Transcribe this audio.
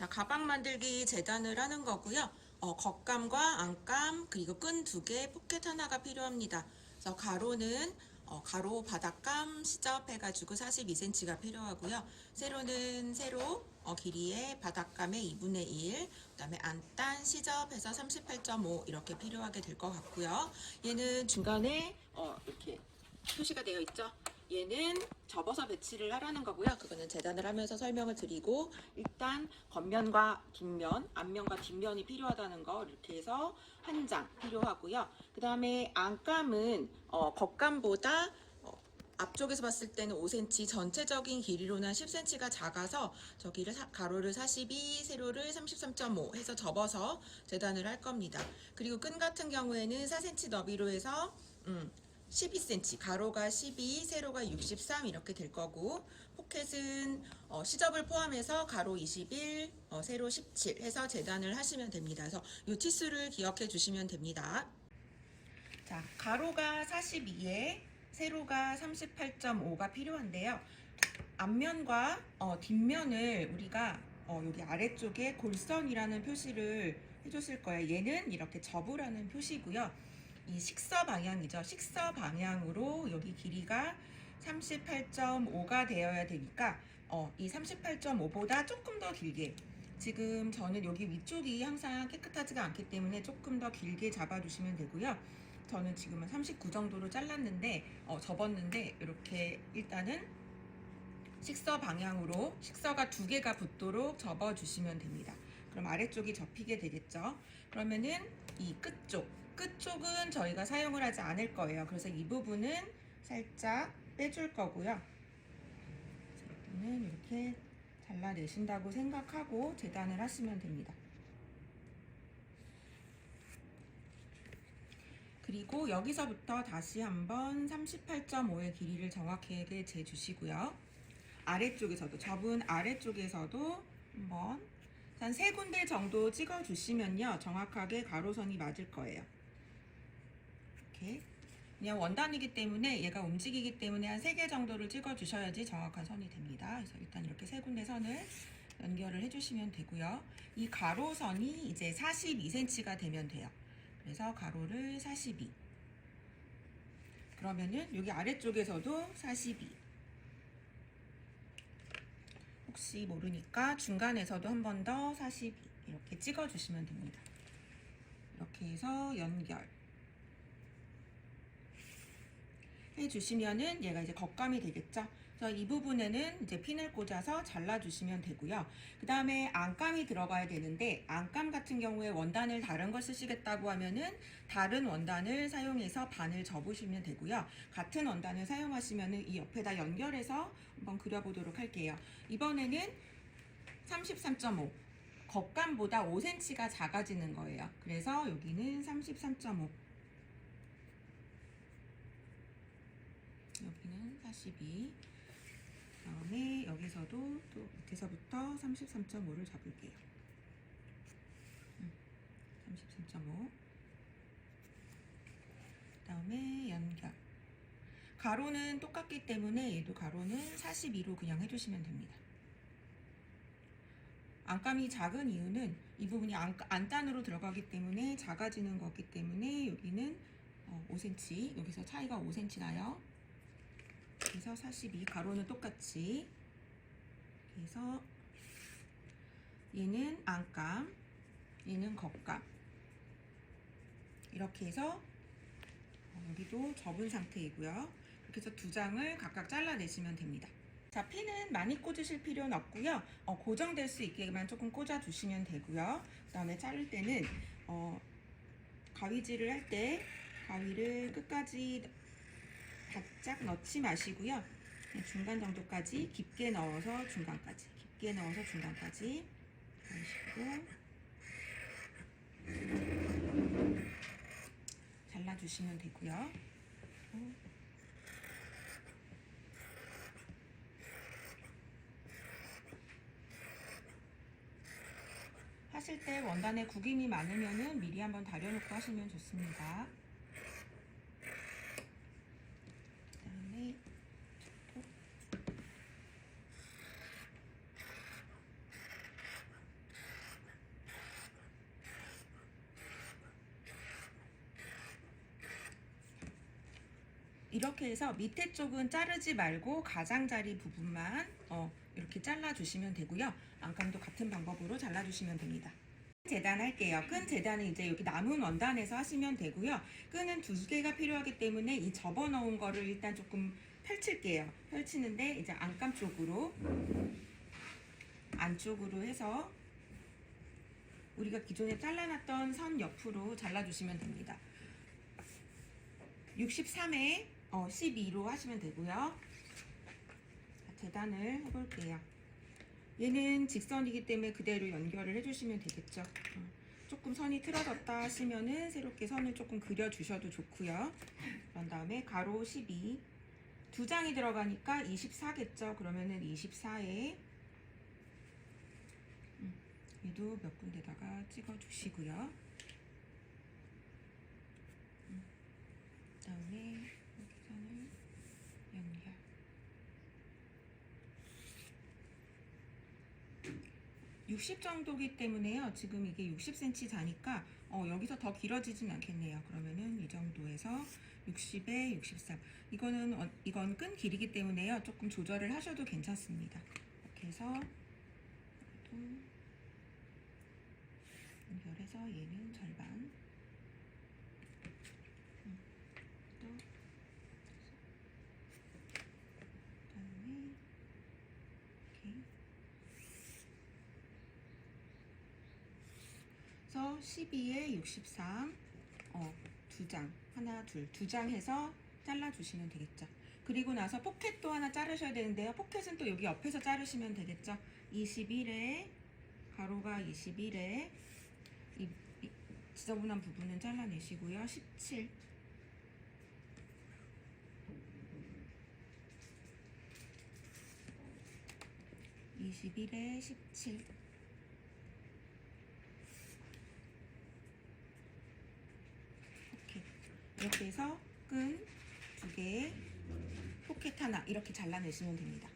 자, 가방 만들기 재단을 하는 거고요. 어, 겉감과 안감 그리고 끈 두 개, 포켓 하나가 필요합니다. 그래서 가로는 어, 가로 바닥감 시접해가지고 42cm가 필요하고요. 세로는 세로 어, 길이의 바닥감의 2분의 1, 그 다음에 안단 시접해서 38.5 이렇게 필요하게 될 것 같고요. 얘는 중간에 어, 이렇게 표시가 되어 있죠. 얘는 접어서 배치를 하라는 거고요. 그거는 재단을 하면서 설명을 드리고 일단 겉면과 뒷면, 앞면과 뒷면이 필요하다는 거 이렇게 해서 한 장 필요하고요. 그 다음에 안감은 어, 겉감보다 어, 앞쪽에서 봤을 때는 5cm, 전체적인 길이로는 한 10cm가 작아서 저기를 사- 가로를 42, 세로를 33.5 해서 접어서 재단을 할 겁니다. 그리고 끈 같은 경우에는 4cm 너비로 해서 음, 12cm, 가로가 12, 세로가 63 이렇게 될 거고 포켓은 어, 시접을 포함해서 가로 21, 어, 세로 17 해서 재단을 하시면 됩니다. 그래서 이 치수를 기억해 주시면 됩니다. 자, 가로가 42에 세로가 38.5가 필요한데요. 앞면과 어, 뒷면을 우리가 어, 여기 아래쪽에 골선이라는 표시를 해줬을 거예요. 얘는 이렇게 접으라는 표시고요. 이 식서 방향이죠. 식서 방향으로 여기 길이가 38.5가 되어야 되니까 어, 이 38.5보다 조금 더 길게 지금 저는 여기 위쪽이 항상 깨끗하지가 않기 때문에 조금 더 길게 잡아주시면 되고요. 저는 지금은 39 정도로 잘랐는데 어, 접었는데 이렇게 일단은 식서 방향으로 식서가 두 개가 붙도록 접어주시면 됩니다. 그럼 아래쪽이 접히게 되겠죠. 그러면은 이 끝쪽, 끝쪽은 저희가 사용을 하지 않을 거예요. 그래서 이 부분은 살짝 빼줄 거고요. 자, 여기는 이렇게 잘라내신다고 생각하고 재단을 하시면 됩니다. 그리고 여기서부터 다시 한번 38.5의 길이를 정확하게 재주시고요. 아래쪽에서도 접은 아래쪽에서도 한번 한 세 군데 정도 찍어 주시면요 정확하게 가로선이 맞을 거예요. 이렇게 그냥 원단이기 때문에 얘가 움직이기 때문에 한세개 정도를 찍어 주셔야지 정확한 선이 됩니다. 그래서 일단 이렇게 세 군데 선을 연결을 해주시면 되고요. 이 가로선이 이제 42cm가 되면 돼요. 그래서 가로를 42. 그러면은 여기 아래쪽에서도 42. 혹시 모르니까 중간에서도 한 번 더 42 이렇게 찍어 주시면 됩니다. 이렇게 해서 연결 해 주시면은 얘가 이제 겉감이 되겠죠. 그래서 이 부분에는 이제 핀을 꽂아서 잘라 주시면 되고요. 그 다음에 안감이 들어가야 되는데 안감 같은 경우에 원단을 다른 걸 쓰시겠다고 하면은 다른 원단을 사용해서 반을 접으시면 되고요. 같은 원단을 사용하시면은 이 옆에다 연결해서 한번 그려보도록 할게요. 이번에는 33.5 겉감보다 5cm가 작아지는 거예요. 그래서 여기는 33.5 여기는 42 그다음에 여기서도 또 밑에서부터 33.5를 잡을게요. 음, 33.5 그다음에 연결 가로는 똑같기 때문에 얘도 가로는 42로 그냥 해주시면 됩니다. 안감이 작은 이유는 이 부분이 안, 안단으로 들어가기 때문에 작아지는 거기 때문에 여기는 어, 5cm 여기서 차이가 5cm 나요. 그래서 42 가로는 똑같이. 그래서 얘는 안감 얘는 겉감. 이렇게 해서 어, 여기도 접은 상태이고요. 이렇게 해서 두 장을 각각 잘라내시면 됩니다. 자 핀은 많이 꽂으실 필요는 없고요. 어, 고정될 수 있게만 조금 꽂아 주시면 되고요. 그 다음에 자를 때는 어, 가위질을 할 때 가위를 끝까지 바짝 넣지 마시고요. 중간 정도까지 깊게 넣어서 중간까지, 깊게 넣어서 중간까지 식으로 잘라주시면 되고요. 하실 때 원단에 구김이 많으면은 미리 한번 다려놓고 하시면 좋습니다. 그다음에 톡. 이렇게 해서 밑에 쪽은 자르지 말고 가장자리 부분만 어, 이렇게 잘라주시면 되고요. 안감도 같은 방법으로 잘라주시면 됩니다. 재단 할게요. 끈 재단은 이제 여기 남은 원단에서 하시면 되고요. 끈은 두 개가 필요하기 때문에 이 접어 놓은 거를 일단 조금 펼칠게요. 펼치는데 이제 안감 쪽으로 안쪽으로 해서 우리가 기존에 잘라놨던 선 옆으로 잘라주시면 됩니다. 63에 어, 12로 하시면 되고요. 자, 재단을 해볼게요. 얘는 직선이기 때문에 그대로 연결을 해주시면 되겠죠. 어, 조금 선이 틀어졌다 하시면은 새롭게 선을 조금 그려주셔도 좋고요. 그런 다음에 가로 12. 두 장이 들어가니까 24겠죠. 그러면은 24에 음, 얘도 몇 군데다가 찍어주시고요. 음, 그다음에 여기 선을 연결. 60 정도기 때문에요. 지금 이게 60cm 자니까 어, 여기서 더 길어지진 않겠네요. 그러면은 이 정도에서 60에 63. 이거는 어, 이건 끈 길이기 때문에요. 조금 조절을 하셔도 괜찮습니다. 이렇게 해서 또 연결해서 얘는 절반. 음, 또 그다음에 이렇게. 그래서 12에 63, 어, 두 장, 하나, 둘, 두 장 해서 잘라주시면 되겠죠. 그리고 나서 포켓도 하나 자르셔야 되는데요. 포켓은 또 여기 옆에서 자르시면 되겠죠. 21에, 가로가 21에, 이, 이 지저분한 부분은 잘라내시고요. 17. (21에 17) 이렇게 이렇게 해서 끈 두 개에 포켓 하나 이렇게 잘라내시면 됩니다.